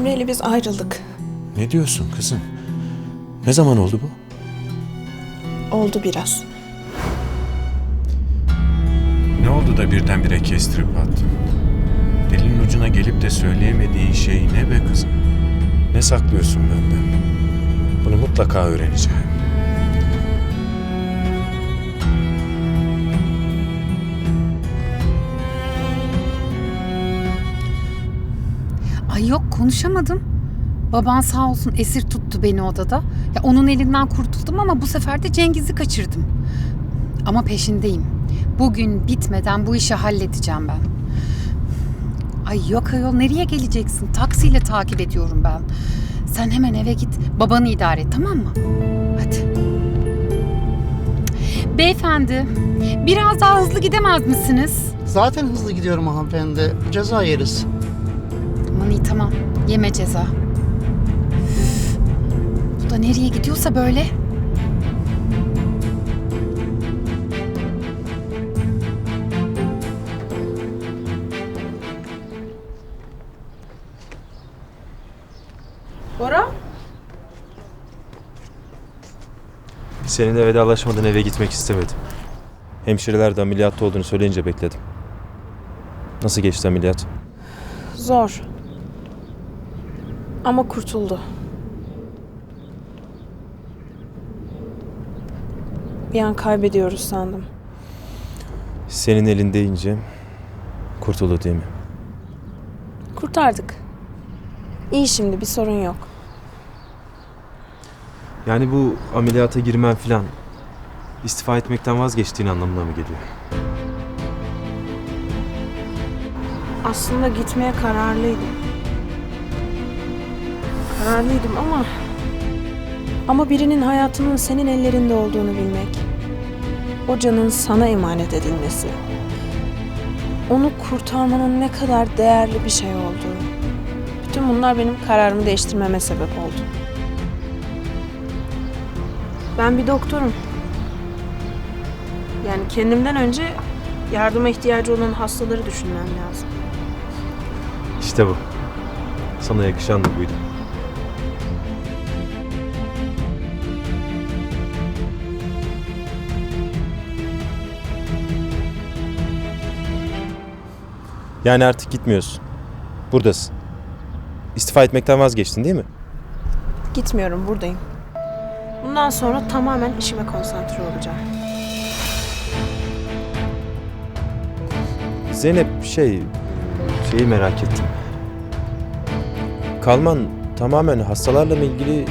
Emre ile biz ayrıldık. Ne diyorsun kızım? Ne zaman oldu bu? Oldu biraz. Ne oldu da birdenbire kestirip attın? Dilin ucuna gelip de söyleyemediğin şey ne be kızım? Ne saklıyorsun benden? Bunu mutlaka öğreneceğim. Ay yok konuşamadım. Baban sağ olsun esir tuttu beni odada. Ya onun elinden kurtuldum ama bu sefer de Cengiz'i kaçırdım. Ama peşindeyim. Bugün bitmeden bu işi halledeceğim ben. Ay yok ayol nereye geleceksin? Taksiyle takip ediyorum ben. Sen hemen eve git. Babanı idare et tamam mı? Hadi. Beyefendi, biraz daha hızlı gidemez misiniz? Zaten hızlı gidiyorum hanımefendi. Ceza yeriz. İyi tamam. Yeme ceza. Üf. Bu da nereye gidiyorsa böyle. Bora? Seninle vedalaşmadan eve gitmek istemedim. Hemşireler de ameliyatta olduğunu söyleyince bekledim. Nasıl geçti ameliyat? Zor. Ama kurtuldu. Bir an kaybediyoruz sandım. Senin elindeyince kurtuldu değil mi? Kurtardık. İyi şimdi bir sorun yok. Yani bu ameliyata girmen filan istifa etmekten vazgeçtiğin anlamına mı geliyor? Aslında gitmeye kararlıydım. Kararlıydım ama... Ama birinin hayatının senin ellerinde olduğunu bilmek. O canın sana emanet edilmesi. Onu kurtarmanın ne kadar değerli bir şey olduğu. Bütün bunlar benim kararımı değiştirmeme sebep oldu. Ben bir doktorum. Yani kendimden önce yardıma ihtiyacı olan hastaları düşünmem lazım. İşte bu. Sana yakışan da buydu. Yani artık gitmiyorsun. Buradasın. İstifa etmekten vazgeçtin değil mi? Gitmiyorum, buradayım. Bundan sonra tamamen işime konsantre olacağım. Zeynep şey, şeyi merak ettim. Kalman tamamen hastalarla mı ilgili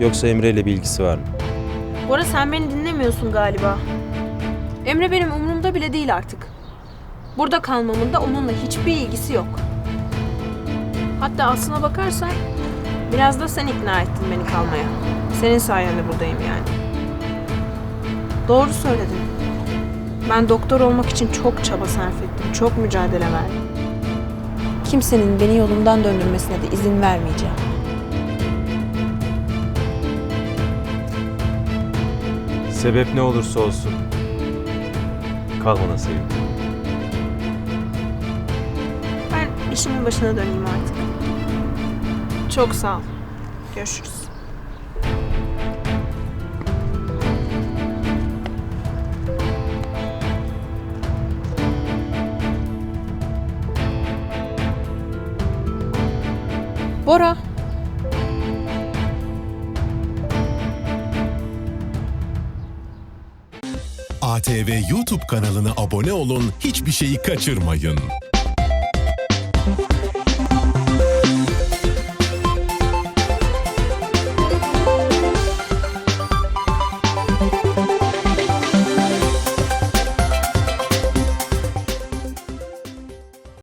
yoksa Emre ile bir ilgisi var mı? Bora sen beni dinlemiyorsun galiba. Emre benim umurumda bile değil artık. Burada kalmamın da onunla hiçbir ilgisi yok. Hatta aslına bakarsan biraz da sen ikna ettin beni kalmaya. Senin sayende buradayım yani. Doğru söyledin. Ben doktor olmak için çok çaba sarf ettim, çok mücadele verdim. Kimsenin beni yolumdan döndürmesine de izin vermeyeceğim. Sebep ne olursa olsun kalmana sevindim. İşimin başına döneyim artık. Çok sağ ol. Görüşürüz. Bora. ATV YouTube kanalına abone olun, hiçbir şeyi kaçırmayın. Bye.